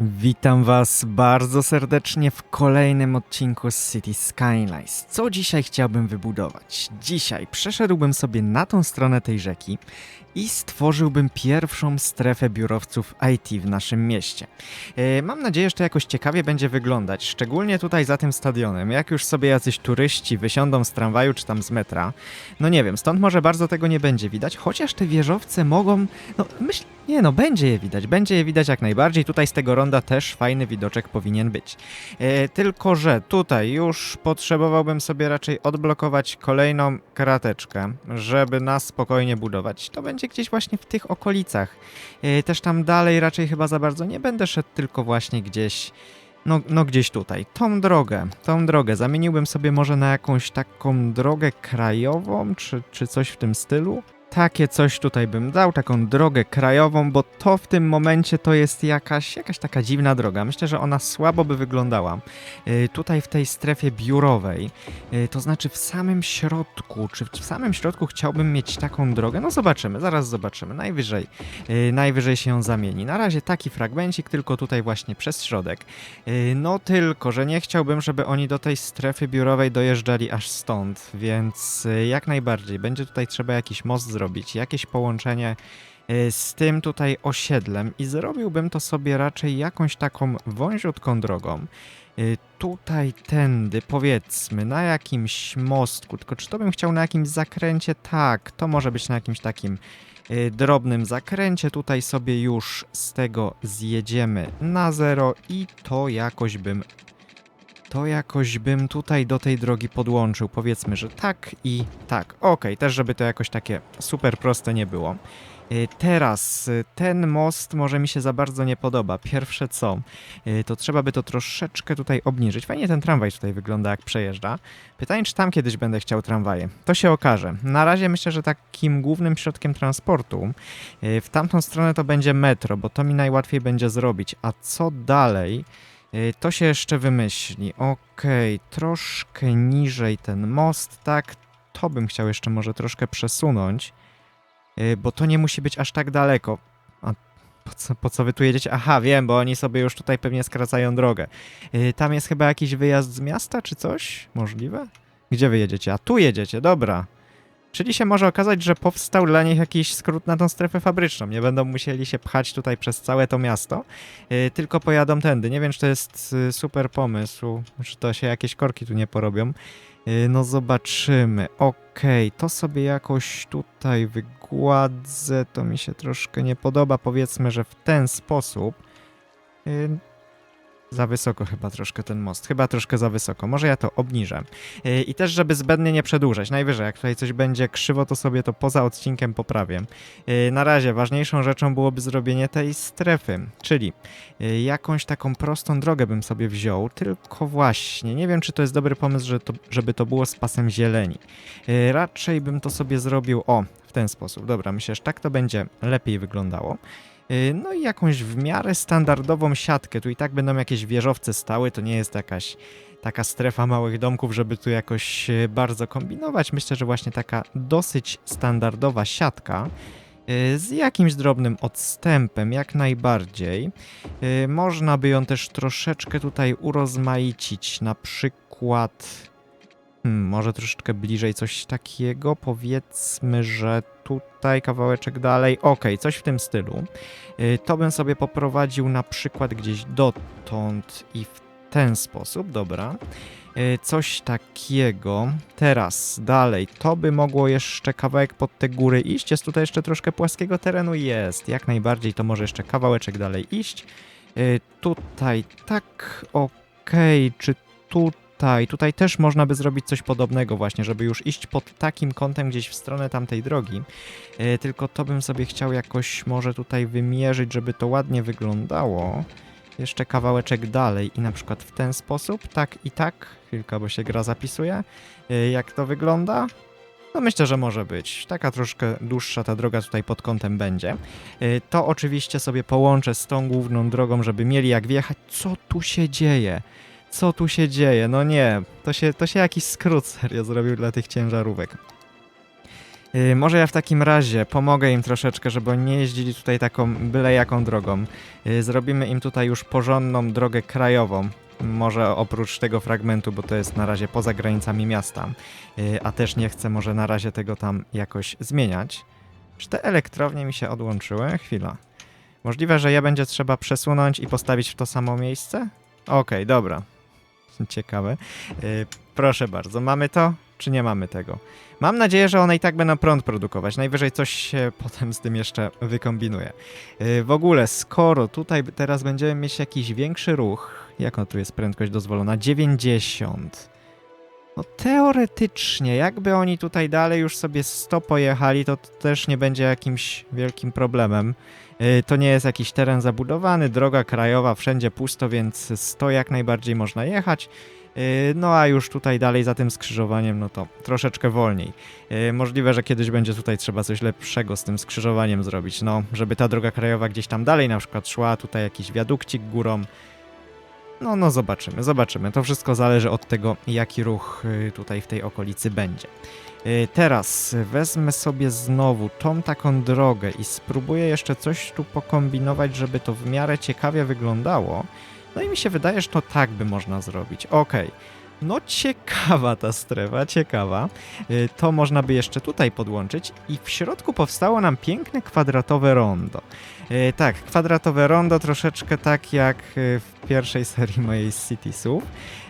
Witam Was bardzo serdecznie w kolejnym odcinku z City Skylines. Co dzisiaj chciałbym wybudować? Dzisiaj przeszedłbym sobie na tą stronę tej rzeki i stworzyłbym pierwszą strefę biurowców IT w naszym mieście. E, Mam nadzieję, że to jakoś ciekawie będzie wyglądać, szczególnie tutaj za tym stadionem. Jak już sobie jacyś turyści wysiądą z tramwaju czy tam z metra, no nie wiem, stąd może bardzo tego nie będzie widać, chociaż te wieżowce mogą, no myśl, nie no, będzie je widać, będzie je widać jak najbardziej. Tutaj z tego ronda też fajny widoczek powinien być. E, tylko, że tutaj już potrzebowałbym sobie raczej odblokować kolejną krateczkę, żeby nas spokojnie budować. To będzie gdzieś właśnie w tych okolicach. E, też tam dalej raczej chyba za bardzo nie będę szedł, tylko właśnie gdzieś no, no gdzieś tutaj. Tą drogę, tą drogę zamieniłbym sobie może na jakąś taką drogę krajową, czy, czy coś w tym stylu. Takie coś tutaj bym dał, taką drogę krajową, bo to w tym momencie to jest jakaś, jakaś taka dziwna droga. Myślę, że ona słabo by wyglądała. Yy, tutaj w tej strefie biurowej, yy, to znaczy w samym środku, czy w samym środku chciałbym mieć taką drogę? No zobaczymy, zaraz zobaczymy. Najwyżej, yy, najwyżej się ją zamieni. Na razie taki fragmencik, tylko tutaj właśnie przez środek. Yy, No tylko, że nie chciałbym, żeby oni do tej strefy biurowej dojeżdżali aż stąd, więc yy, jak najbardziej będzie tutaj trzeba jakiś most zrobić, jakieś połączenie yy, z tym tutaj osiedlem i zrobiłbym to sobie raczej jakąś taką wąziutką drogą. Yy, Tutaj tędy, powiedzmy, na jakimś mostku, tylko czy to bym chciał na jakimś zakręcie? Tak, to może być na jakimś takim yy, drobnym zakręcie. Tutaj sobie już z tego zjedziemy na zero i to jakoś bym to jakoś bym tutaj do tej drogi podłączył. Powiedzmy, że tak i tak. Okej, też żeby to jakoś takie super proste nie było. Y, Teraz y, ten most może mi się za bardzo nie podoba. Pierwsze co, y, to trzeba by to troszeczkę tutaj obniżyć. Fajnie ten tramwaj tutaj wygląda jak przejeżdża. Pytanie, czy tam kiedyś będę chciał tramwaje. To się okaże. Na razie myślę, że takim głównym środkiem transportu w tamtą stronę to będzie metro, bo to mi najłatwiej będzie zrobić. A co dalej? Y, To się jeszcze wymyśli. Okej, troszkę niżej ten most, tak. To bym chciał jeszcze może troszkę przesunąć, y, bo to nie musi być aż tak daleko. A po co, po co wy tu jedziecie? Aha, wiem, bo oni sobie już tutaj pewnie skracają drogę. Y, Tam jest chyba jakiś wyjazd z miasta czy coś? Możliwe? Gdzie wy jedziecie? A tu jedziecie, dobra. Czyli się może okazać, że powstał dla nich jakiś skrót na tą strefę fabryczną. Nie będą musieli się pchać tutaj przez całe to miasto, yy, tylko pojadą tędy. Nie wiem, czy to jest yy, super pomysł, czy to się jakieś korki tu nie porobią. Yy, no zobaczymy. Okej, to sobie jakoś tutaj wygładzę. To mi się troszkę nie podoba. Powiedzmy, że w ten sposób. Yy, za wysoko chyba troszkę ten most. Chyba troszkę za wysoko. Może ja to obniżę. Yy, I też, żeby zbędnie nie przedłużać. Najwyżej, jak tutaj coś będzie krzywo, to sobie to poza odcinkiem poprawię. Yy, Na razie ważniejszą rzeczą byłoby zrobienie tej strefy, czyli yy, jakąś taką prostą drogę bym sobie wziął, tylko właśnie, nie wiem, czy to jest dobry pomysł, że żeby to było z pasem zieleni. Raczej bym to sobie zrobił, o, w ten sposób. Dobra, myślę, że tak to będzie lepiej wyglądało. Yy, No i jakąś w miarę standardową siatkę. Tu i tak będą jakieś wieżowce stały, to nie jest jakaś taka strefa małych domków, żeby tu jakoś e, bardzo kombinować. Myślę, że właśnie taka dosyć standardowa siatka e, z jakimś drobnym odstępem, jak najbardziej. Można by ją też troszeczkę tutaj urozmaicić, na przykład hmm, może troszeczkę bliżej coś takiego, powiedzmy, że tutaj kawałeczek dalej, okej, coś w tym stylu. Y, To bym sobie poprowadził na przykład gdzieś dotąd i w ten sposób, dobra. Y, Coś takiego. Teraz dalej, to by mogło jeszcze kawałek pod te góry iść. Jest tutaj jeszcze troszkę płaskiego terenu? Jest, jak najbardziej to może jeszcze kawałeczek dalej iść. Y, Tutaj tak, okej, czy tutaj, tutaj też można by zrobić coś podobnego właśnie, żeby już iść pod takim kątem gdzieś w stronę tamtej drogi. E, Tylko to bym sobie chciał jakoś może tutaj wymierzyć, żeby to ładnie wyglądało. Jeszcze kawałeczek dalej i na przykład w ten sposób, tak i tak. Chwilka, bo się gra zapisuje. E, Jak to wygląda? No myślę, że może być. Taka troszkę dłuższa ta droga tutaj pod kątem będzie. E, To oczywiście sobie połączę z tą główną drogą, żeby mieli jak wjechać. Co tu się dzieje? Co tu się dzieje? No nie, to się, to się jakiś skrót serio zrobił dla tych ciężarówek. Yy, może ja w takim razie pomogę im troszeczkę, żeby nie jeździli tutaj taką byle jaką drogą. Yy, zrobimy im tutaj już porządną drogę krajową. Może oprócz tego fragmentu, bo to jest na razie poza granicami miasta. Yy, a też nie chcę może na razie tego tam jakoś zmieniać. Czy te elektrownie mi się odłączyły? Chwila. Możliwe, że je będzie trzeba przesunąć i postawić w to samo miejsce? Okej, dobra. Ciekawe. Yy, proszę bardzo, mamy to, czy nie mamy tego? Mam nadzieję, że one i tak będą prąd produkować. Najwyżej coś się potem z tym jeszcze wykombinuje. Yy, w ogóle, skoro tutaj teraz będziemy mieć jakiś większy ruch, jaką tu jest prędkość dozwolona? 90. No teoretycznie, jakby oni tutaj dalej już sobie 100 pojechali, to też nie będzie jakimś wielkim problemem. Yy, To nie jest jakiś teren zabudowany, droga krajowa, wszędzie pusto, więc 100 jak najbardziej można jechać. Yy, No a już tutaj dalej za tym skrzyżowaniem, no to troszeczkę wolniej. Yy, Możliwe, że kiedyś będzie tutaj trzeba coś lepszego z tym skrzyżowaniem zrobić, no, żeby ta droga krajowa gdzieś tam dalej na przykład szła, tutaj jakiś wiadukcik górą. No, no zobaczymy, zobaczymy. To wszystko zależy od tego, jaki ruch yy, tutaj w tej okolicy będzie. Yy, Teraz wezmę sobie znowu tą taką drogę i spróbuję jeszcze coś tu pokombinować, żeby to w miarę ciekawie wyglądało. No i mi się wydaje, że to tak by można zrobić. Okej. No ciekawa ta strefa, ciekawa. Y, To można by jeszcze tutaj podłączyć i w środku powstało nam piękne kwadratowe rondo. Y, Tak, kwadratowe rondo troszeczkę tak jak y, w pierwszej serii mojej Citiesów.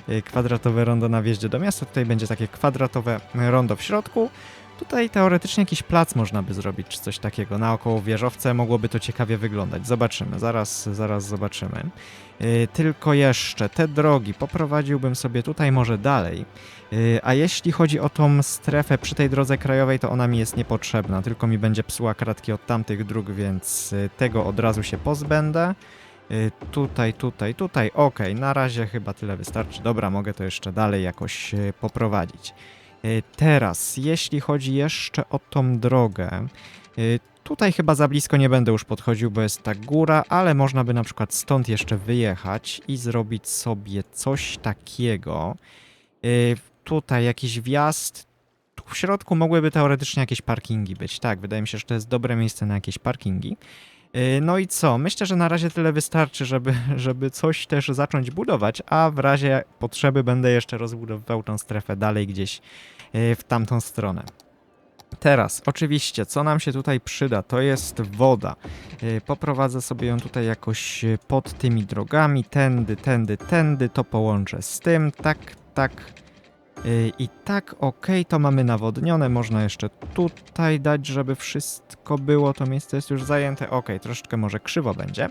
Y, Kwadratowe rondo na wjeździe do miasta, tutaj będzie takie kwadratowe rondo w środku. Tutaj teoretycznie jakiś plac można by zrobić, czy coś takiego. Naokoło wieżowce mogłoby to ciekawie wyglądać. Zobaczymy, zaraz, zaraz zobaczymy. Yy, tylko jeszcze te drogi poprowadziłbym sobie tutaj może dalej. Yy, a jeśli chodzi o tą strefę przy tej drodze krajowej, to ona mi jest niepotrzebna, tylko mi będzie psuła kratki od tamtych dróg, więc yy, tego od razu się pozbędę. Yy, tutaj, tutaj, tutaj. Okej, na razie chyba tyle wystarczy. Dobra, mogę to jeszcze dalej jakoś yy, poprowadzić. Yy, Teraz, jeśli chodzi jeszcze o tą drogę, yy, tutaj chyba za blisko nie będę już podchodził, bo jest ta góra, ale można by na przykład stąd jeszcze wyjechać i zrobić sobie coś takiego. Yy, Tutaj jakiś wjazd. W środku mogłyby teoretycznie jakieś parkingi być. Tak, wydaje mi się, że to jest dobre miejsce na jakieś parkingi. Yy, No i co? Myślę, że na razie tyle wystarczy, żeby, żeby coś też zacząć budować, a w razie potrzeby będę jeszcze rozbudowywał tą strefę dalej gdzieś yy, w tamtą stronę. Teraz, oczywiście, co nam się tutaj przyda, to jest woda. Yy, Poprowadzę sobie ją tutaj jakoś pod tymi drogami, tędy, tędy, tędy, to połączę z tym, tak, tak. Yy, I tak, okej, to mamy nawodnione, można jeszcze tutaj dać, żeby wszystko było, to miejsce jest już zajęte, okej, troszeczkę może krzywo będzie.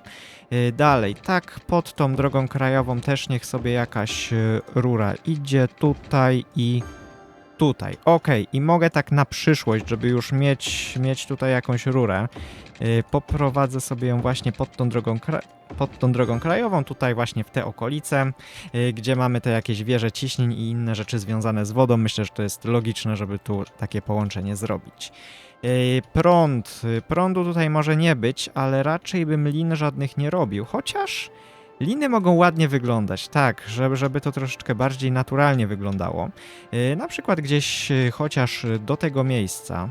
Yy, Dalej, tak, pod tą drogą krajową też niech sobie jakaś yy, rura idzie tutaj i tutaj. Okej, i mogę tak na przyszłość, żeby już mieć, mieć tutaj jakąś rurę, yy, poprowadzę sobie ją właśnie pod tą drogą pod tą drogą krajową, tutaj właśnie w te okolice, yy, gdzie mamy te jakieś wieże ciśnień i inne rzeczy związane z wodą. Myślę, że to jest logiczne, żeby tu takie połączenie zrobić. Yy, Prąd. Yy, Prądu tutaj może nie być, ale raczej bym lin żadnych nie robił, chociaż liny mogą ładnie wyglądać, tak, żeby, żeby to troszeczkę bardziej naturalnie wyglądało. Yy, Na przykład gdzieś yy, chociaż do tego miejsca,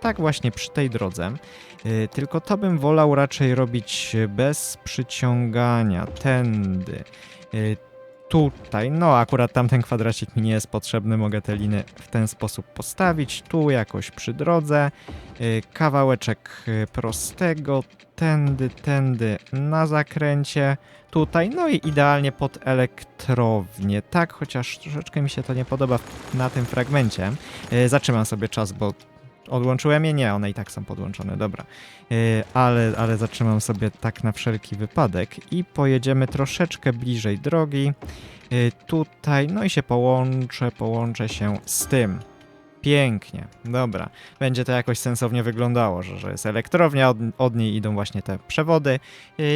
tak właśnie przy tej drodze, Yy, tylko to bym wolał raczej robić bez przyciągania, tędy. Tutaj, no akurat tamten kwadracik mi nie jest potrzebny, mogę te liny w ten sposób postawić, tu jakoś przy drodze, yy, kawałeczek yy, prostego, tędy, tędy na zakręcie, tutaj, no i idealnie pod elektrownię, tak, chociaż troszeczkę mi się to nie podoba na tym fragmencie. Yy, Zatrzymam sobie czas, bo odłączyłem je, nie, one i tak są podłączone, dobra. Yy, ale, ale zatrzymam sobie tak na wszelki wypadek i pojedziemy troszeczkę bliżej drogi. Yy, tutaj, no i się połączę, połączę się z tym. Pięknie, dobra. Będzie to jakoś sensownie wyglądało, że, że jest elektrownia, od, od niej idą właśnie te przewody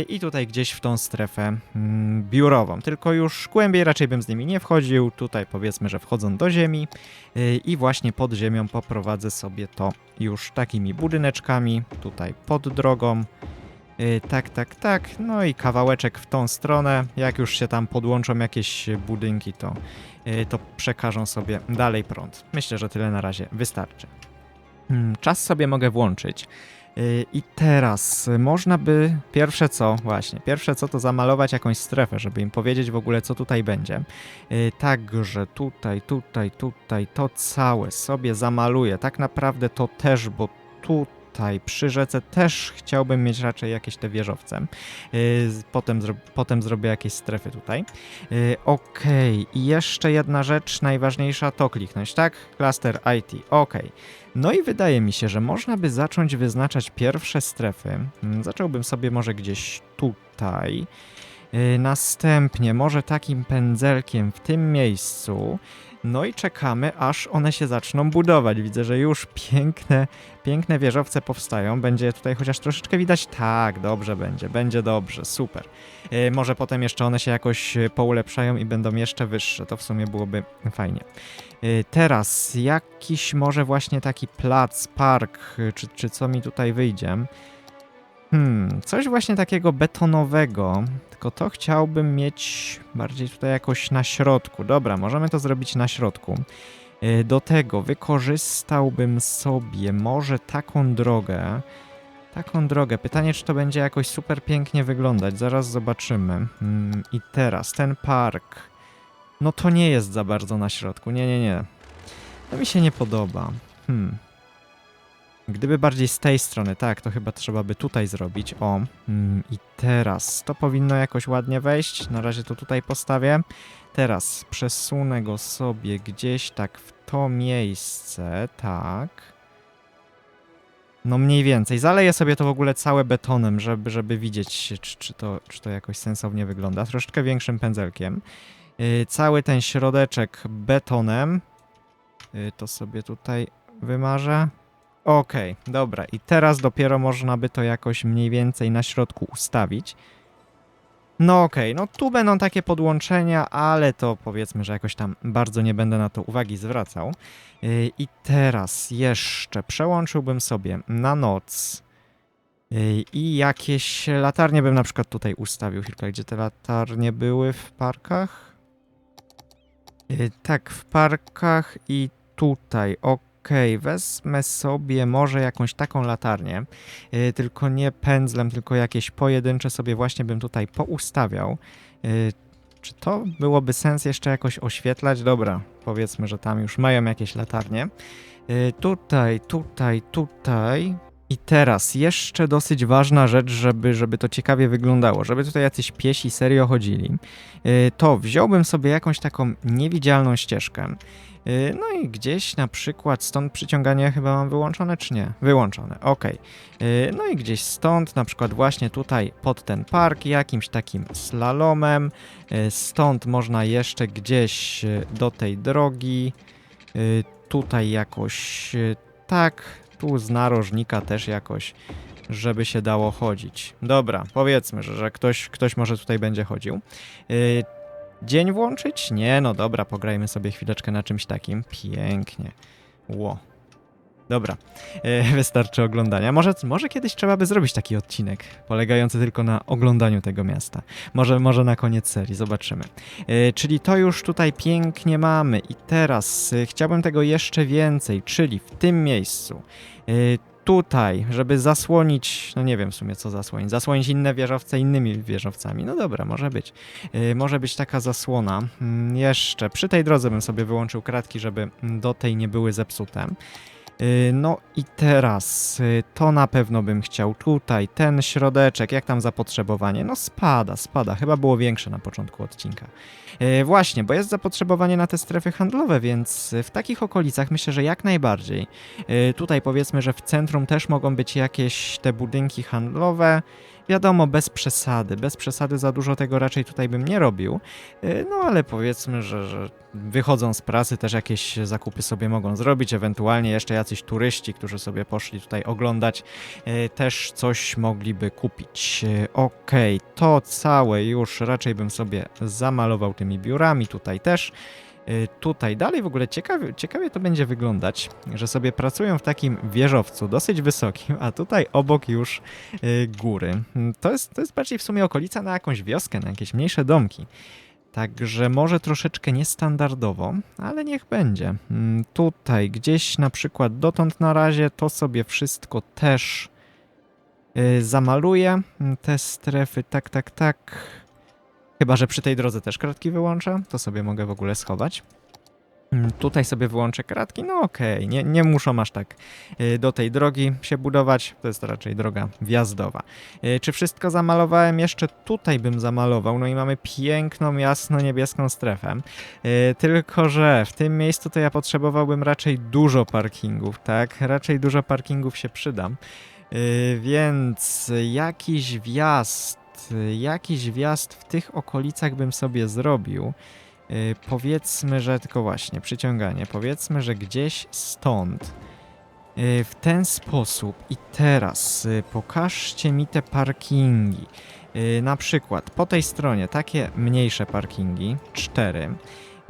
i tutaj gdzieś w tą strefę mm, biurową. Tylko już głębiej raczej bym z nimi nie wchodził. Tutaj powiedzmy, że wchodzą do ziemi yy, i właśnie pod ziemią poprowadzę sobie to już takimi budyneczkami, tutaj pod drogą. Yy, tak, tak, tak. No i kawałeczek w tą stronę. Jak już się tam podłączą jakieś budynki, to, yy, to przekażą sobie dalej prąd. Myślę, że tyle na razie wystarczy. Hmm, Czas sobie mogę włączyć. Yy, I teraz y, można by pierwsze co, właśnie, pierwsze co to zamalować jakąś strefę, żeby im powiedzieć w ogóle co tutaj będzie. Także tutaj, tutaj, tutaj to całe sobie zamaluję. Tak naprawdę to też, bo tutaj przy rzece też chciałbym mieć raczej jakieś te wieżowce. Z- Potem, zro potem zrobię jakieś strefy tutaj. Yy, Okej, i jeszcze jedna rzecz najważniejsza to kliknąć, tak? Cluster IT, okej. No i wydaje mi się, że można by zacząć wyznaczać pierwsze strefy. Mm, Zacząłbym sobie może gdzieś tutaj. Yy, Następnie może takim pędzelkiem w tym miejscu. No i czekamy, aż one się zaczną budować. Widzę, że już piękne, piękne wieżowce powstają. Będzie tutaj chociaż troszeczkę widać. Tak, dobrze będzie, będzie dobrze, super. Yy, może potem jeszcze one się jakoś yy, poulepszają i będą jeszcze wyższe. To w sumie byłoby fajnie. Y, Teraz jakiś może właśnie taki plac, park, czy, czy co mi tutaj wyjdzie. Hmm, coś właśnie takiego betonowego, tylko to chciałbym mieć bardziej tutaj jakoś na środku. Dobra, możemy to zrobić na środku. Y, Do tego wykorzystałbym sobie może taką drogę. Taką drogę. Pytanie, czy to będzie jakoś super pięknie wyglądać. Zaraz zobaczymy. Hmm, I teraz ten park. No to nie jest za bardzo na środku. Nie, nie, nie. To mi się nie podoba. Hmm. Gdyby bardziej z tej strony, tak, to chyba trzeba by tutaj zrobić. O, mm, i teraz to powinno jakoś ładnie wejść. Na razie to tutaj postawię. Teraz przesunę go sobie gdzieś tak w to miejsce, tak. No mniej więcej. Zaleję sobie to w ogóle całe betonem, żeby, żeby widzieć, czy, czy, to, czy to jakoś sensownie wygląda. Troszeczkę większym pędzelkiem. Yy, cały ten środeczek betonem. Yy, to sobie tutaj wymarzę. Okej, dobra. I teraz dopiero można by to jakoś mniej więcej na środku ustawić. No okej, no tu będą takie podłączenia, ale to powiedzmy, że jakoś tam bardzo nie będę na to uwagi zwracał. Yy, I teraz jeszcze przełączyłbym sobie na noc. Yy, I jakieś latarnie bym na przykład tutaj ustawił. Chwilkę, gdzie te latarnie były w parkach? Yy, Tak, w parkach i tutaj. Okej, wezmę sobie może jakąś taką latarnię, yy, tylko nie pędzlem, tylko jakieś pojedyncze sobie właśnie bym tutaj poustawiał. Yy, Czy to byłoby sens jeszcze jakoś oświetlać? Dobra, powiedzmy, że tam już mają jakieś latarnie. Yy, Tutaj, tutaj, tutaj. I teraz jeszcze dosyć ważna rzecz, żeby, żeby to ciekawie wyglądało, żeby tutaj jacyś piesi serio chodzili, yy, to wziąłbym sobie jakąś taką niewidzialną ścieżkę. Yy, No i gdzieś na przykład stąd przyciąganie chyba mam wyłączone, czy nie? Wyłączone, ok. No i gdzieś stąd, na przykład właśnie tutaj pod ten park, jakimś takim slalomem. Yy, Stąd można jeszcze gdzieś do tej drogi. Tutaj jakoś tak, tu z narożnika też jakoś, żeby się dało chodzić. Dobra, powiedzmy, że, że ktoś, ktoś może tutaj będzie chodził. Yy, Dzień włączyć? Nie, no dobra, pograjmy sobie chwileczkę na czymś takim. Pięknie. Ło. Dobra, e, wystarczy oglądania. Może, może kiedyś trzeba by zrobić taki odcinek, polegający tylko na oglądaniu tego miasta. Może, może na koniec serii, zobaczymy. E, czyli to już tutaj pięknie mamy i teraz e, chciałbym tego jeszcze więcej, czyli w tym miejscu. Tutaj, żeby zasłonić, no nie wiem w sumie co zasłonić, zasłonić inne wieżowce innymi wieżowcami. No dobra, może być. Może być taka zasłona. Mm, jeszcze przy tej drodze bym sobie wyłączył kratki, żeby do tej nie były zepsute. Yy, No i teraz yy, to na pewno bym chciał tutaj, ten środeczek, jak tam zapotrzebowanie? No spada, spada, chyba było większe na początku odcinka. Yy, Właśnie, bo jest zapotrzebowanie na te strefy handlowe, więc w takich okolicach myślę, że jak najbardziej. Tutaj powiedzmy, że w centrum też mogą być jakieś te budynki handlowe. Wiadomo, bez przesady, bez przesady za dużo tego raczej tutaj bym nie robił. Yy, No ale powiedzmy, że, że wychodzą z prasy, też jakieś zakupy sobie mogą zrobić, ewentualnie jeszcze jacyś turyści, którzy sobie poszli tutaj oglądać, yy, też coś mogliby kupić. Yy, Okej, to całe już raczej bym sobie zamalował tymi biurami, tutaj też. Yy, Tutaj dalej w ogóle ciekawie, ciekawie to będzie wyglądać, że sobie pracują w takim wieżowcu dosyć wysokim, a tutaj obok już yy, góry. Mm, To jest, to jest bardziej w sumie okolica na jakąś wioskę, na jakieś mniejsze domki. Także może troszeczkę niestandardowo, ale niech będzie. Mm, Tutaj gdzieś na przykład dotąd na razie to sobie wszystko też y, zamaluję. Mm, Te strefy, tak, tak, tak. Chyba, że przy tej drodze też kratki wyłączę, to sobie mogę w ogóle schować. Mm, Tutaj sobie wyłączę kratki, no okej, nie, nie muszą aż tak y, do tej drogi się budować, to jest raczej droga wjazdowa. Y, Czy wszystko zamalowałem? Jeszcze tutaj bym zamalował, no i mamy piękną, jasno-niebieską strefę. Y, Tylko, że w tym miejscu to ja potrzebowałbym raczej dużo parkingów, tak? Raczej dużo parkingów się przyda. Więc jakiś wjazd, jakiś wjazd w tych okolicach bym sobie zrobił. Y, Powiedzmy, że tylko właśnie przyciąganie. Powiedzmy, że gdzieś stąd. y, W ten sposób i teraz y, pokażcie mi te parkingi. Y, Na przykład po tej stronie takie mniejsze parkingi, cztery.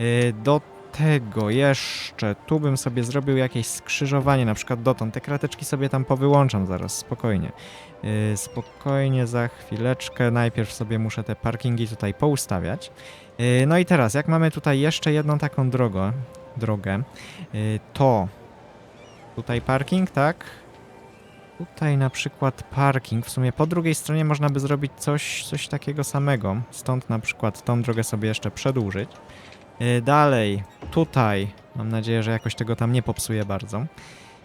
Y, Do tego jeszcze tu bym sobie zrobił jakieś skrzyżowanie, na przykład dotąd. Te krateczki sobie tam powyłączam zaraz, spokojnie. Y, Spokojnie, za chwileczkę. Najpierw sobie muszę te parkingi tutaj poustawiać. Y, No i teraz, jak mamy tutaj jeszcze jedną taką drogę, drogę, y, to tutaj parking, tak? Tutaj na przykład parking. W sumie po drugiej stronie można by zrobić coś, coś takiego samego. Stąd na przykład tą drogę sobie jeszcze przedłużyć. Dalej, tutaj. Mam nadzieję, że jakoś tego tam nie popsuję bardzo.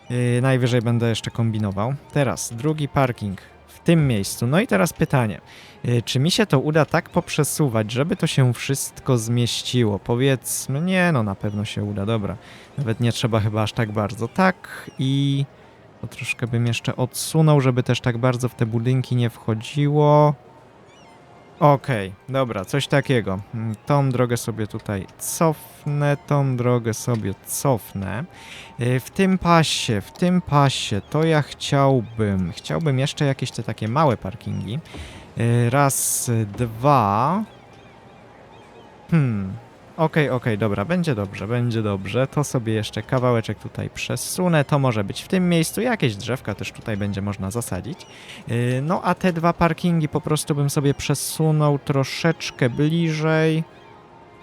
Yy, najwyżej będę jeszcze kombinował. Teraz drugi parking w tym miejscu. No i teraz pytanie. Yy, czy mi się to uda tak poprzesuwać, żeby to się wszystko zmieściło? Powiedzmy, nie, no na pewno się uda, dobra. Nawet nie trzeba chyba aż tak bardzo. Tak i to troszkę bym jeszcze odsunął, żeby też tak bardzo w te budynki nie wchodziło. Okej, dobra, coś takiego. Mm, Tą drogę sobie tutaj cofnę, tą drogę sobie cofnę. Y, W tym pasie, w tym pasie to ja chciałbym, chciałbym jeszcze jakieś te takie małe parkingi. Y, Raz, dwa. Hmm. Okej, okej, dobra, będzie dobrze, będzie dobrze. To sobie jeszcze kawałeczek tutaj przesunę. To może być w tym miejscu. Jakieś drzewka też tutaj będzie można zasadzić. Yy, No a te dwa parkingi po prostu bym sobie przesunął troszeczkę bliżej.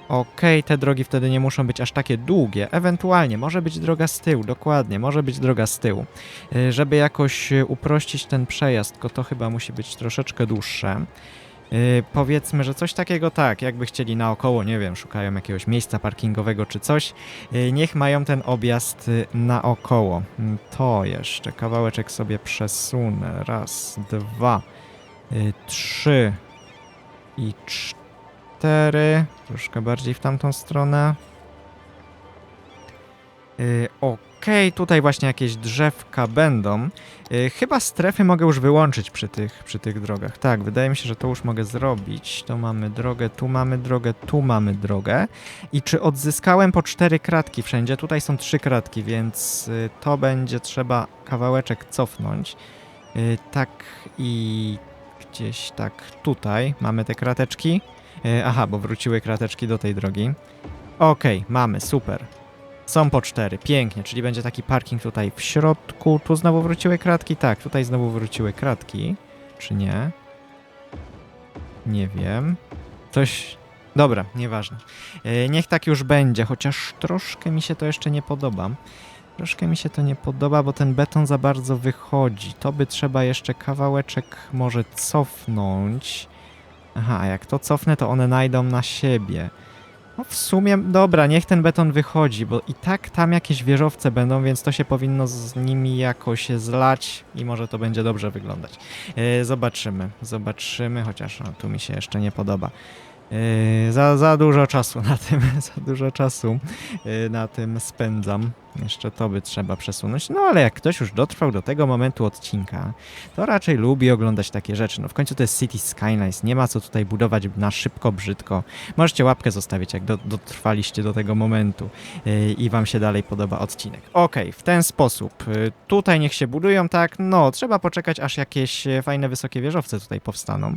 Okej, te drogi wtedy nie muszą być aż takie długie. Ewentualnie może być droga z tyłu, dokładnie, może być droga z tyłu. Yy, Żeby jakoś yy, uprościć ten przejazd, to chyba musi być troszeczkę dłuższe. Yy, powiedzmy, że coś takiego tak, jakby chcieli naokoło, nie wiem, szukają jakiegoś miejsca parkingowego czy coś, yy, niech mają ten objazd yy, naokoło. Mm, To jeszcze kawałeczek sobie przesunę. Raz, dwa, yy, trzy i cztery. Troszkę bardziej w tamtą stronę. Yy, Okej, tutaj właśnie jakieś drzewka będą. Yy, chyba strefy mogę już wyłączyć przy tych, przy tych drogach. Tak, wydaje mi się, że to już mogę zrobić. To mamy drogę, tu mamy drogę, tu mamy drogę. I czy odzyskałem po cztery kratki wszędzie? Tutaj są trzy kratki, więc yy, to będzie trzeba kawałeczek cofnąć. Tak i gdzieś tak tutaj mamy te krateczki. Aha, bo wróciły krateczki do tej drogi. Okej, mamy, super. Są po cztery, pięknie, czyli będzie taki parking tutaj w środku. Tu znowu wróciły kratki? Tak, tutaj znowu wróciły kratki. Czy nie? Nie wiem. Coś... Dobra, nieważne. Yy, niech tak już będzie, chociaż troszkę mi się to jeszcze nie podoba. Troszkę mi się to nie podoba, bo ten beton za bardzo wychodzi. To by trzeba jeszcze kawałeczek może cofnąć. Aha, jak to cofnę, to one najdą na siebie. No w sumie, dobra, niech ten beton wychodzi, bo i tak tam jakieś wieżowce będą, więc to się powinno z nimi jakoś zlać i może to będzie dobrze wyglądać. Yy, zobaczymy, zobaczymy, chociaż no, tu mi się jeszcze nie podoba. Yy, za, za dużo czasu na tym, za dużo czasu yy, na tym spędzam. Jeszcze to by trzeba przesunąć. No ale jak ktoś już dotrwał do tego momentu odcinka, to raczej lubi oglądać takie rzeczy. No w końcu to jest City Skylines, nie ma co tutaj budować na szybko, brzydko. Możecie łapkę zostawić, jak do, dotrwaliście do tego momentu yy, i wam się dalej podoba odcinek. Okej, w ten sposób. Yy, tutaj niech się budują, tak? No, trzeba poczekać, aż jakieś e, fajne, wysokie wieżowce tutaj powstaną.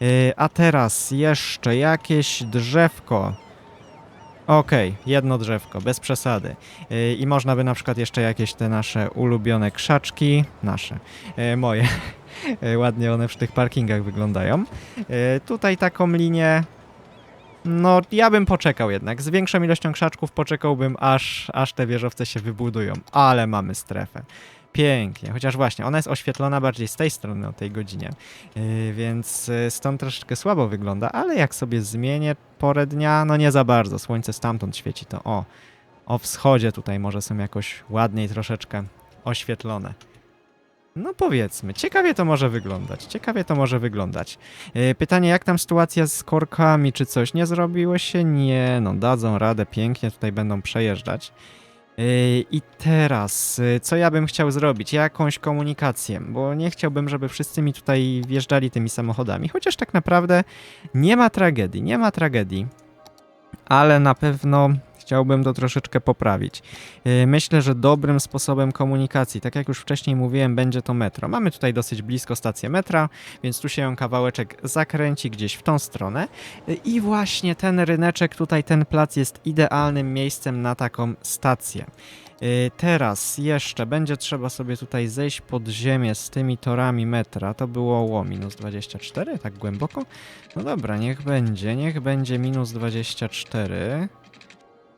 Yy, a teraz jeszcze jakieś drzewko. Okej, jedno drzewko, bez przesady. Yy, I można by na przykład jeszcze jakieś te nasze ulubione krzaczki, nasze, yy, moje, Yy, ładnie one przy tych parkingach wyglądają. Tutaj taką linię, No, ja bym poczekał jednak. Z większą ilością krzaczków poczekałbym, aż, aż te wieżowce się wybudują. Ale mamy strefę. Pięknie, chociaż właśnie ona jest oświetlona bardziej z tej strony o tej godzinie, yy, więc yy, stąd troszeczkę słabo wygląda, ale jak sobie zmienię porę dnia, no nie za bardzo, słońce stamtąd świeci, to o, o wschodzie tutaj może są jakoś ładniej troszeczkę oświetlone. No powiedzmy, ciekawie to może wyglądać, ciekawie to może wyglądać. Yy, pytanie, jak tam sytuacja z korkami, czy coś nie zrobiło się? Nie, no dadzą radę, pięknie tutaj będą przejeżdżać. Yy, I teraz, yy, co ja bym chciał zrobić? Jakąś komunikację, bo nie chciałbym, żeby wszyscy mi tutaj wjeżdżali tymi samochodami, chociaż tak naprawdę nie ma tragedii, nie ma tragedii, ale na pewno chciałbym to troszeczkę poprawić. Yy, Myślę, że dobrym sposobem komunikacji, tak jak już wcześniej mówiłem, będzie to metro. Mamy tutaj dosyć blisko stację metra, więc tu się ją kawałeczek zakręci gdzieś w tą stronę. I właśnie ten ryneczek, tutaj ten plac jest idealnym miejscem na taką stację. Yy, Teraz jeszcze będzie trzeba sobie tutaj zejść pod ziemię z tymi torami metra. To było ło, minus 24, tak głęboko? No dobra, niech będzie, niech będzie minus 24.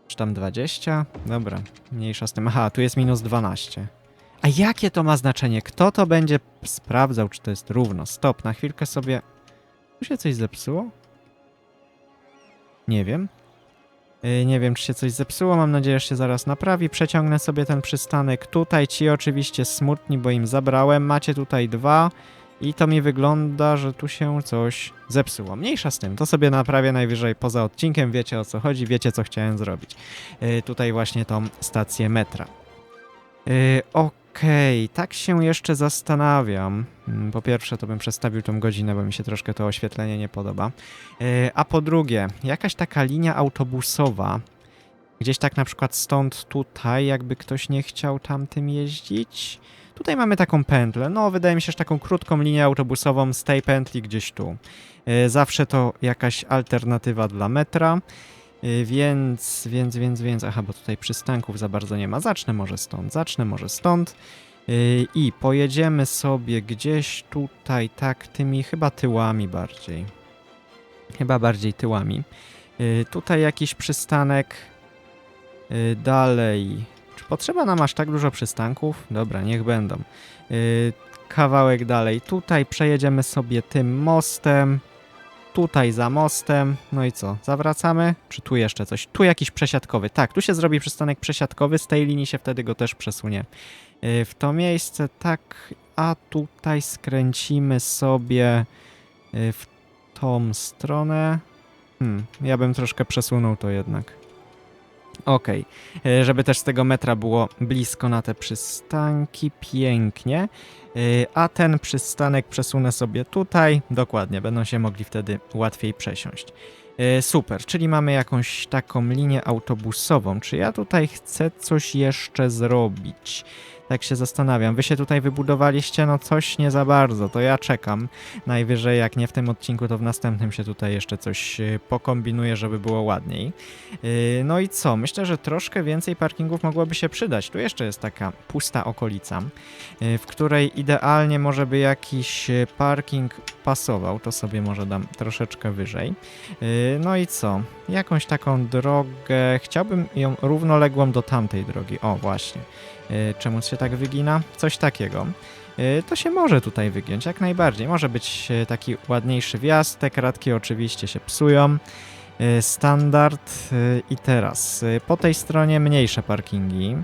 Czy tam 20? Dobra, mniejsza z tym. Aha, tu jest minus 12. A jakie to ma znaczenie? Kto to będzie sprawdzał, czy to jest równo? Stop, na chwilkę sobie... Tu się coś zepsuło? Nie wiem. Yy, nie wiem, czy się coś zepsuło. Mam nadzieję, że się zaraz naprawi. Przeciągnę sobie ten przystanek tutaj. Ci oczywiście smutni, bo im zabrałem. Macie tutaj dwa. I to mi wygląda, że tu się coś zepsuło. Mniejsza z tym, to sobie naprawię najwyżej poza odcinkiem. Wiecie o co chodzi, wiecie co chciałem zrobić. Yy, tutaj właśnie tą stację metra. Yy, Okej, tak się jeszcze zastanawiam. Mm, Po pierwsze, to bym przestawił tą godzinę, bo mi się troszkę to oświetlenie nie podoba. Yy, A po drugie, jakaś taka linia autobusowa, gdzieś tak na przykład stąd tutaj, jakby ktoś nie chciał tamtym jeździć. Tutaj mamy taką pętlę. No, wydaje mi się, że taką krótką linię autobusową z tej pętli gdzieś tu. Yy, Zawsze to jakaś alternatywa dla metra. Yy, Więc, więc, więc, więc, aha, bo tutaj przystanków za bardzo nie ma. Zacznę może stąd, zacznę może stąd. Yy, I pojedziemy sobie gdzieś tutaj, tak, tymi chyba tyłami bardziej. Chyba bardziej tyłami. Tutaj jakiś przystanek. Dalej. Potrzeba nam aż tak dużo przystanków? Dobra, niech będą. Yy, Kawałek dalej. Tutaj przejedziemy sobie tym mostem. Tutaj za mostem. No i co? Zawracamy? Czy tu jeszcze coś? Tu jakiś przesiadkowy. Tak, tu się zrobi przystanek przesiadkowy. Z tej linii się wtedy go też przesunie. Yy, W to miejsce, tak. A tutaj skręcimy sobie yy, w tą stronę. Hmm, ja bym troszkę przesunął to jednak. Okej, e, żeby też z tego metra było blisko na te przystanki, pięknie. E, A ten przystanek przesunę sobie tutaj, dokładnie, będą się mogli wtedy łatwiej przesiąść. E, Super, czyli mamy jakąś taką linię autobusową. Czy ja tutaj chcę coś jeszcze zrobić? Tak się zastanawiam. Wy się tutaj wybudowaliście, no coś nie za bardzo, to ja czekam. Najwyżej jak nie w tym odcinku, to w następnym się tutaj jeszcze coś e, pokombinuję, żeby było ładniej. Yy, No i co? Myślę, że troszkę więcej parkingów mogłoby się przydać. Tu jeszcze jest taka pusta okolica, yy, w której idealnie może by jakiś parking pasował. To sobie może dam troszeczkę wyżej. No i co? Jakąś taką drogę. Chciałbym ją równoległą do tamtej drogi. O, właśnie. Yy, Czemu się tak wygina? Coś takiego. Yy, To się może tutaj wygiąć, jak najbardziej. Może być yy, taki ładniejszy wjazd. Te kratki oczywiście się psują. Y, Standard y, i teraz y, po tej stronie mniejsze parkingi,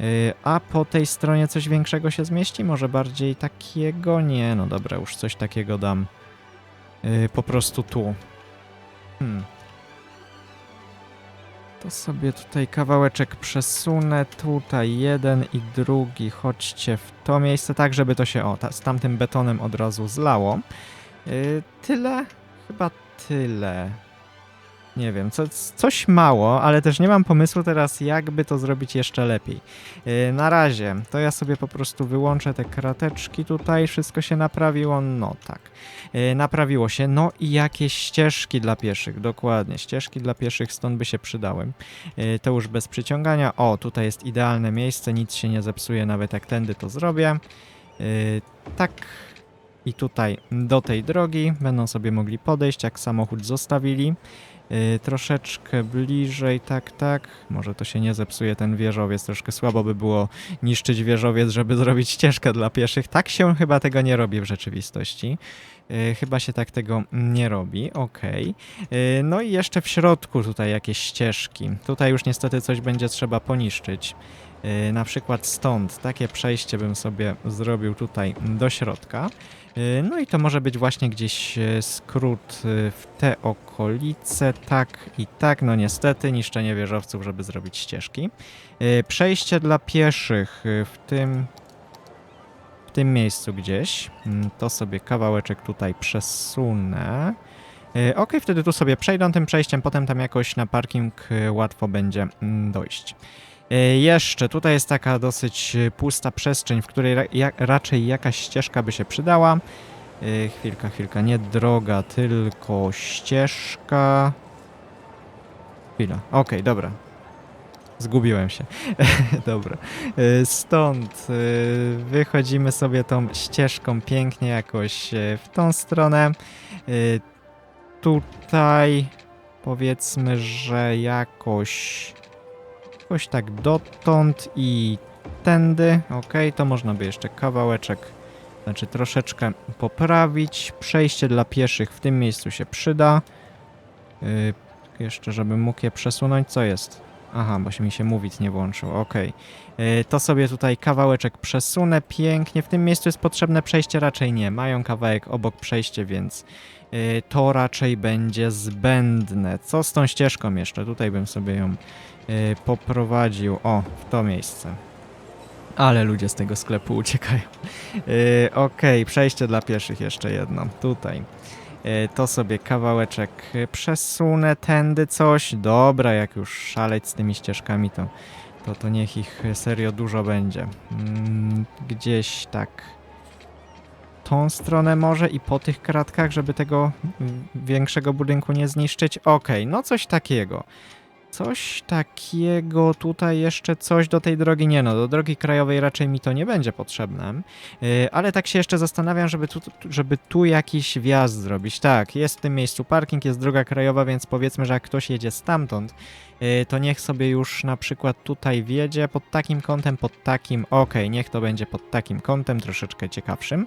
y, a po tej stronie coś większego się zmieści? Może bardziej takiego? Nie, no dobra, już coś takiego dam y, po prostu tu. Hmm. To sobie tutaj kawałeczek przesunę, tutaj jeden i drugi, chodźcie w to miejsce, tak żeby to się o, ta, z tamtym betonem od razu zlało. Y, Tyle? Chyba tyle. Nie wiem, co, coś mało, ale też nie mam pomysłu teraz, jakby to zrobić jeszcze lepiej. Yy, na razie, to ja sobie po prostu wyłączę te krateczki tutaj, wszystko się naprawiło, no tak. Yy, naprawiło się, no i jakieś ścieżki dla pieszych, dokładnie, ścieżki dla pieszych stąd by się przydały. Yy, to już bez przyciągania, o, tutaj jest idealne miejsce, nic się nie zepsuje, nawet jak tędy to zrobię. Yy, tak, i tutaj do tej drogi będą sobie mogli podejść, jak samochód zostawili. Y, troszeczkę bliżej, tak, tak. Może to się nie zepsuje ten wieżowiec. Troszkę słabo by było niszczyć wieżowiec, żeby zrobić ścieżkę dla pieszych. Tak się chyba tego nie robi w rzeczywistości. Y, chyba się tak tego nie robi, okej. Y, No i jeszcze w środku tutaj jakieś ścieżki. Tutaj już niestety coś będzie trzeba poniszczyć. Y, Na przykład stąd takie przejście bym sobie zrobił tutaj do środka. Y, No i to może być właśnie gdzieś e, skrót y, w te okolice, tak i tak. No niestety, niszczenie wieżowców, żeby zrobić ścieżki. Przejście dla pieszych w tym w tym miejscu gdzieś. Mm, To sobie kawałeczek tutaj przesunę. Ok, wtedy tu sobie przejdą tym przejściem, potem tam jakoś na parking łatwo będzie mm, dojść. Y, Jeszcze tutaj jest taka dosyć y, pusta przestrzeń, w której ra raczej jakaś ścieżka by się przydała. Y, Chwilka, chwilka, nie droga, tylko ścieżka. Chwila, okej, dobra. Zgubiłem się. dobra. Stąd wychodzimy sobie tą ścieżką pięknie jakoś w tą stronę. Tutaj powiedzmy, że jakoś jakoś tak dotąd i tędy. Ok, to można by jeszcze kawałeczek, znaczy troszeczkę poprawić. Przejście dla pieszych w tym miejscu się przyda. Yy, jeszcze, żebym mógł je przesunąć. Co jest? Aha, bo się mi się mówić nie włączył. Ok. Yy, to sobie tutaj kawałeczek przesunę pięknie. W tym miejscu jest potrzebne przejście, raczej nie. Mają kawałek obok przejście, więc yy, to raczej będzie zbędne. Co z tą ścieżką jeszcze? Tutaj bym sobie ją yy, poprowadził. O, w to miejsce. Ale ludzie z tego sklepu uciekają. Okej, przejście dla pieszych jeszcze jedno. Tutaj. Yy, to sobie kawałeczek przesunę tędy coś. Dobra, jak już szaleć z tymi ścieżkami, to, to, to niech ich serio dużo będzie. Mm, gdzieś tak tą stronę może i po tych kratkach, żeby tego mm, większego budynku nie zniszczyć. Okej, no coś takiego. Coś takiego, tutaj jeszcze coś do tej drogi, nie no, do drogi krajowej raczej mi to nie będzie potrzebne, Yy, ale tak się jeszcze zastanawiam, żeby tu, żeby tu jakiś wjazd zrobić. Tak, jest w tym miejscu parking, jest droga krajowa, więc powiedzmy, że jak ktoś jedzie stamtąd, to niech sobie już na przykład tutaj wjedzie pod takim kątem, pod takim, okej, niech to będzie pod takim kątem, troszeczkę ciekawszym.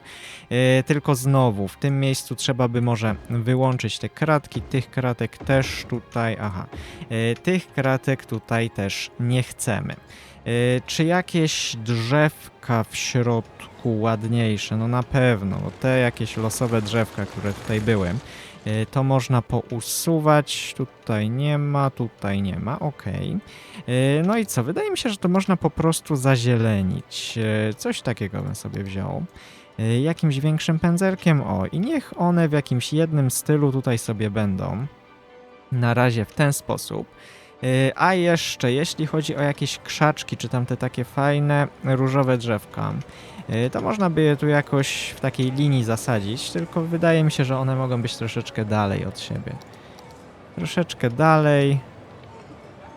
Yy, tylko znowu, w tym miejscu trzeba by może wyłączyć te kratki, tych kratek też tutaj, aha, yy, tych kratek tutaj też nie chcemy. Czy jakieś drzewka w środku ładniejsze? No na pewno, bo te jakieś losowe drzewka, które tutaj były, to można pousuwać. Tutaj nie ma, tutaj nie ma. Yy, No i co? Wydaje mi się, że to można po prostu zazielenić. Yy, Coś takiego bym sobie wziął. Yy, Jakimś większym pędzelkiem, o i niech one w jakimś jednym stylu tutaj sobie będą. Na razie w ten sposób. A jeszcze, jeśli chodzi o jakieś krzaczki, czy tam te takie fajne różowe drzewka, to można by je tu jakoś w takiej linii zasadzić, tylko wydaje mi się, że one mogą być troszeczkę dalej od siebie. Troszeczkę dalej.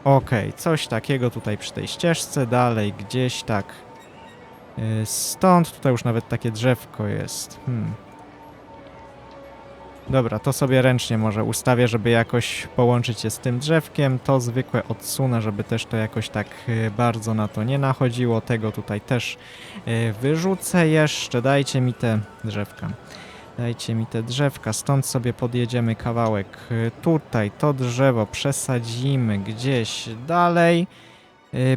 Okej, coś takiego tutaj przy tej ścieżce, dalej gdzieś tak. Yy, Stąd tutaj już nawet takie drzewko jest. Hmm. Dobra, to sobie ręcznie może ustawię, żeby jakoś połączyć je z tym drzewkiem. To zwykłe odsunę, żeby też to jakoś tak e, bardzo na to nie nachodziło. Tego tutaj też e, wyrzucę jeszcze. Dajcie mi te drzewka. Dajcie mi te drzewka, stąd sobie podjedziemy kawałek e, tutaj. To drzewo przesadzimy gdzieś dalej.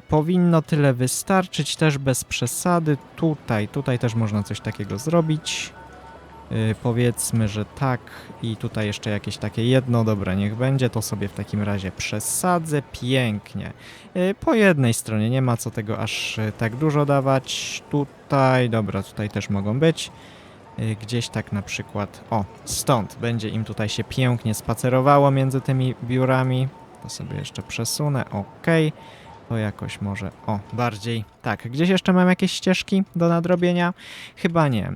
Powinno tyle wystarczyć, też bez przesady. Tutaj, tutaj też można coś takiego zrobić. Yy, powiedzmy, że tak i tutaj jeszcze jakieś takie jedno, dobra, niech będzie, to sobie w takim razie przesadzę, pięknie. Yy, po jednej stronie, nie ma co tego aż yy, tak dużo dawać, tutaj, dobra, tutaj też mogą być. Gdzieś tak na przykład, o, stąd będzie im tutaj się pięknie spacerowało między tymi biurami. To sobie jeszcze przesunę, ok. To jakoś może. O, bardziej. Tak, gdzieś jeszcze mam jakieś ścieżki do nadrobienia? Chyba nie.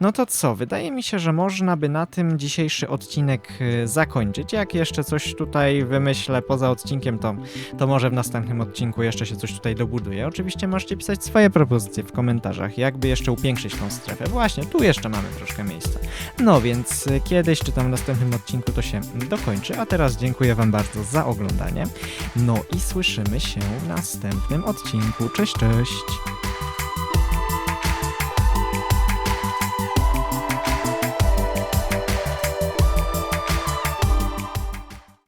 No to co? Wydaje mi się, że można by na tym dzisiejszy odcinek y, zakończyć. Jak jeszcze coś tutaj wymyślę poza odcinkiem, to, to może w następnym odcinku jeszcze się coś tutaj dobuduje. Oczywiście możecie pisać swoje propozycje w komentarzach, jakby jeszcze upiększyć tą strefę. Właśnie, tu jeszcze mamy troszkę miejsca. No więc y, kiedyś, czy tam w następnym odcinku to się dokończy. A teraz dziękuję Wam bardzo za oglądanie. No i słyszymy się w następnym odcinku. Cześć, cześć!